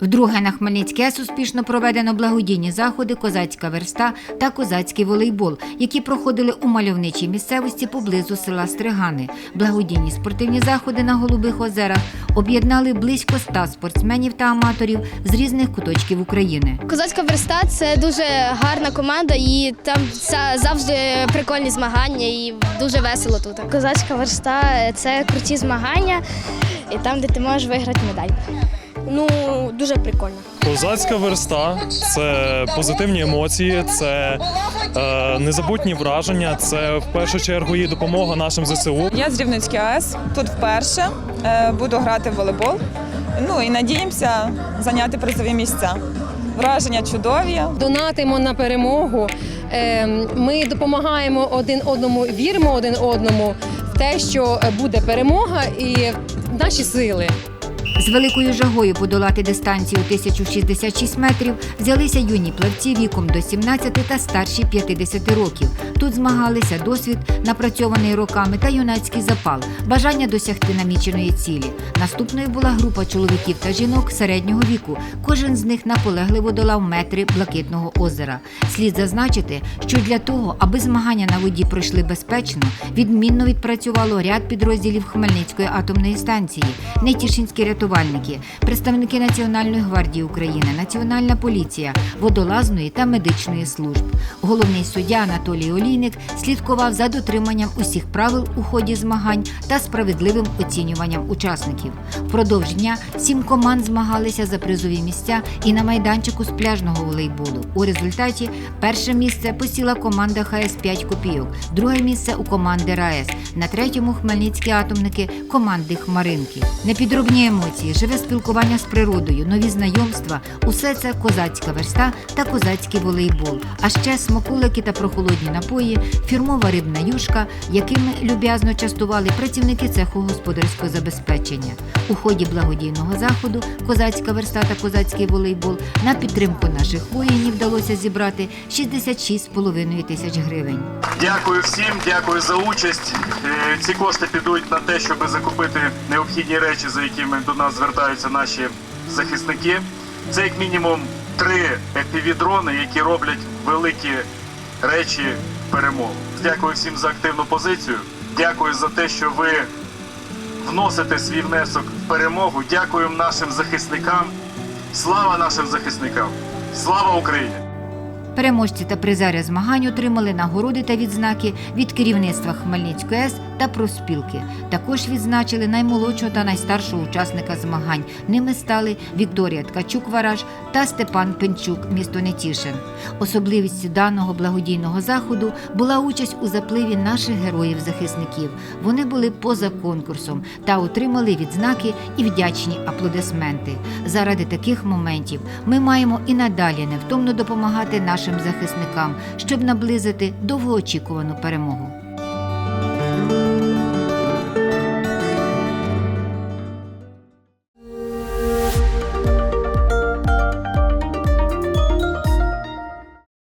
Вдруге на Хмельницький АЕС успішно проведено благодійні заходи Козацька верста та козацький волейбол, які проходили у мальовничій місцевості поблизу села Стригани. Благодійні спортивні заходи на Голубих озерах об'єднали близько ста спортсменів та аматорів з різних куточків України. Козацька верста це дуже гарна команда, і там завжди прикольні змагання і дуже весело тут. Козацька верста це круті змагання, і там, де ти можеш виграти медаль. Ну, дуже прикольно. Козацька верста це позитивні емоції, це е, незабутні враження, це в першу чергу і допомога нашим ЗСУ. Я з Рівненської АЕС тут вперше Е, буду грати в волейбол. Ну і надіємося зайняти призові місця. Враження чудові. донатимо на перемогу. Е, Ми допомагаємо один одному, віримо один одному в те, що буде перемога і наші сили. З великою жагою подолати дистанцію 1066 метрів взялися юні плавці віком до 17 та старші 50 років. Тут змагалися досвід, напрацьований роками, та юнацький запал, бажання досягти наміченої цілі. Наступною була група чоловіків та жінок середнього віку. Кожен з них наполегливо долав метри блакитного озера. Слід зазначити, що для того, аби змагання на воді пройшли безпечно, відмінно відпрацювало ряд підрозділів Хмельницької атомної станції, Нетішинські рятувальники, представники Національної гвардії України, Національна поліція, водолазної та медичної служб. Головний суддя Анатолій Олійник слідкував за дотриманням усіх правил у ході змагань та справедливим оцінюванням учасників. Впродовж дня сім команд змагалися за призові місця і на майданчику з пляжного волейболу. У результаті перше місце посіла команда ХС 5 копійок, друге місце у команди РаЕС. На третьому хмельницькі атомники команди Хмаринки. Непідробні емоції, живе спілкування з природою, нові знайомства усе це козацька верста та козацький волейбол. А ще смакулики та прохолодні напої, фірмова рибна юшка, якими люб'язно частували працівники цеху господарського забезпечення. У ході благодійного заходу Козацька верста та козацький волейбол на підтримку наших воїнів вдалося зібрати 66,5 тисяч гривень. Дякую всім, дякую за участь. Е, Ці кошти підуть на те, щоб закупити необхідні речі, за якими до нас звертаються наші захисники. Це як мінімум три FPV-дрони, які роблять великі речі в перемогу. Дякую всім за активну позицію. Дякую за те, що ви вносите свій внесок в перемогу. Дякую нашим захисникам. Слава нашим захисникам! Слава Україні! Переможці та призери змагань отримали нагороди та відзнаки від керівництва Хмельницької АЕС та профспілки. Також відзначили наймолодшого та найстаршого учасника змагань. Ними стали Вікторія Ткачук-Вараж та Степан Пенчук, місто Нетішин. Особливістю даного благодійного заходу була участь у запливі наших героїв-захисників. Вони були поза конкурсом та отримали відзнаки і вдячні аплодисменти. Заради таких моментів ми маємо і надалі невтомно допомагати нашим захисникам, щоб наблизити довгоочікувану перемогу.